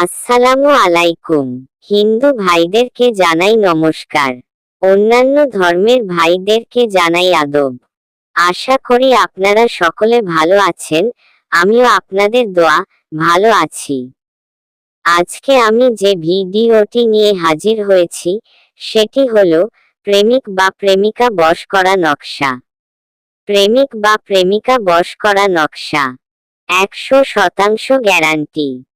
আসসালামু আলাইকুম। হিন্দু ভাইদেরকে জানাই নমস্কার। অন্যান্য ধর্মের ভাইদেরকে জানাই আদব। আশা করি আপনারা সকলে ভালো আছেন, আমিও আপনাদের দোয়া, ভালো আছি। আজকে আমি যে ভিডিওটি নিয়ে হাজির হয়েছি, সেটি হলো প্রেমিক বা প্রেমিকা বশ করা নকশা। প্রেমিক বা প্রেমিকা বশ করা নকশা। একশো শতাংশ গ্যারান্টি।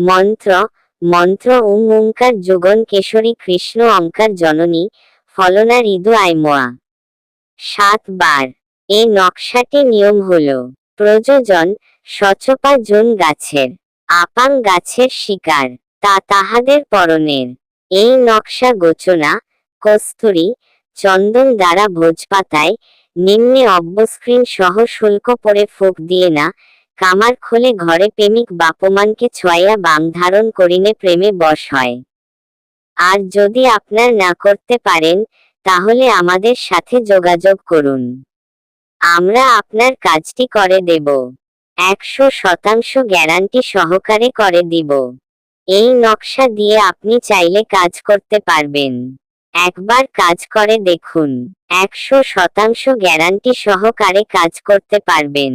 মন্ত্র মন্ত্র উং ওঙ্কার যুগন কেশরী কৃষ্ণ অঙ্কার জননী, ফলনা ঋদু আইমোয়া। সাতবার এই নকশাটি নিয়ম হল প্রযোজন সচপা জুন গাছের, আপাং গাছের শিকার, তা তাহাদের পরনের। এই নকশা গোচনা, কস্তুরী, চন্দন দ্বারা ভোজপাতায়, নিম্নে অব্যস্ক্রিন সহ শুল্ক পরে ফুক দিয়ে না কামার খোলে ঘরে প্রেমিক বাপমানকে ছয়া বাম ধারণ করিনে প্রেমে বশ হয়। আর যদি আপনার না করতে পারেন, তাহলে আমাদের সাথে যোগাযোগ করুন। আমরা আপনার কাজটি করে দেব। একশো শতাংশ গ্যারান্টি সহকারে করে দিব। এই নকশা দিয়ে আপনি চাইলে কাজ করতে পারবেন। একবার কাজ করে দেখুন। একশো শতাংশ গ্যারান্টি সহকারে কাজ করতে পারবেন।